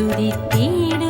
துதித்தீடு.